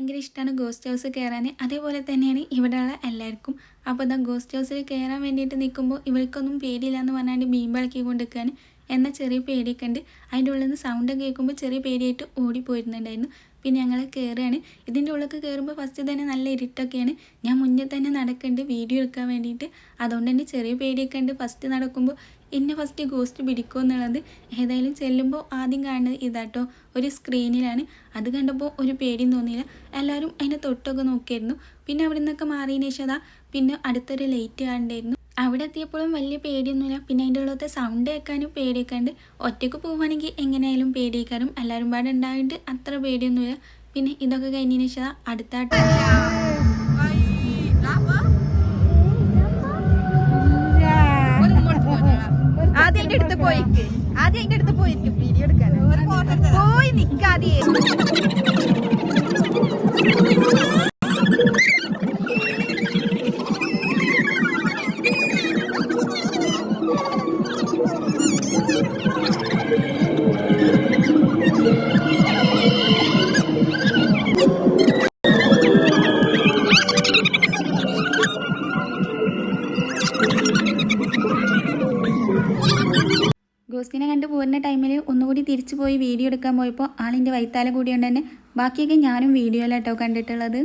ഭയങ്കര ഇഷ്ടമാണ് ghost house കയറാൻ അതേപോലെ തന്നെയാണ് ഇവിടെയുള്ള എല്ലാവർക്കും. അപ്പോൾ ഇതാ ഗോസ്റ്റ് ഹൗസിൽ കയറാൻ വേണ്ടിയിട്ട് നിൽക്കുമ്പോൾ ഇവർക്കൊന്നും പേടിയില്ല എന്ന് പറഞ്ഞാണ്ട് മീമ്പിളക്കി കൊണ്ട് എന്നാൽ ചെറിയ പേടിയൊക്കെ ഉണ്ട് അതിന്റെ ഉള്ളിൽ നിന്ന് സൗണ്ട് കേൾക്കുമ്പോൾ ചെറിയ പേടിയായിട്ട് ഓടിപ്പോയിരുന്നുണ്ടായിരുന്നു. പിന്നെ ഞങ്ങൾ കയറുകയാണ് ഇതിന്റെ ഉള്ളിലേക്ക് കയറുമ്പോൾ ഫസ്റ്റ് തന്നെ നല്ല ഇരുട്ടൊക്കെയാണ്. ഞാൻ മുന്നേ തന്നെ നടക്കുന്നുണ്ട് വീഡിയോ എടുക്കാൻ വേണ്ടിയിട്ട്. അതുകൊണ്ട് തന്നെ ചെറിയ പേടിയൊക്കെ ഉണ്ട് ഫസ്റ്റ് നടക്കുമ്പോൾ എന്നെ ഫസ്റ്റ് ഗോസ്റ്റ് പിടിക്കുമോ എന്നുള്ളത് ഏതായാലും ചെല്ലുമ്പോൾ ആദ്യം കാണുന്നത് ഇതാട്ടോ. ഒരു സ്ക്രീനിലാണ് അത് കണ്ടപ്പോൾ ഒരു പേടിയും തോന്നിയില്ല. എല്ലാവരും അതിനെ തൊട്ടൊക്കെ നോക്കിയായിരുന്നു. പിന്നെ അവിടെ നിന്നൊക്കെ മാറിയതിന് ശേഷം പിന്നെ അടുത്തൊരു ലൈറ്റ് കാണണ്ടായിരുന്നു അവിടെ എത്തിയപ്പോഴും വലിയ പേടിയൊന്നുമില്ല. പിന്നെ അതിന്റെ ഉള്ളത്തെ സൗണ്ട് കേൾക്കാനും പേടിയൊക്കെ ഉണ്ട് ഒറ്റയ്ക്ക് പോവുകയാണെങ്കിൽ എങ്ങനെയായാലും പേടിയേക്കാനും എല്ലാവരും പാടെ ഉണ്ടായിട്ട് അത്ര പേടിയൊന്നുമില്ല. പിന്നെ ഇതൊക്കെ കഴിഞ്ഞതിന് ശേഷം അടുത്തായിട്ട് ആദ്യം അതിന്റെ അടുത്ത് അടുത്ത് പോയിരിക്കും വീഡിയോ പോയി നിക്കാതെ ഗോസ്റ്റിനെ കണ്ട് പോരുന്ന ടൈമിൽ ഒന്നുകൂടി തിരിച്ചു പോയി വീഡിയോ എടുക്കാൻ പോയപ്പോൾ ആളിന്റെ വൈത്താല കൂടിയോണ്ട് തന്നെ ബാക്കിയൊക്കെ ഞാനും വീഡിയോയിലാട്ടോ കണ്ടിട്ടുള്ളത്.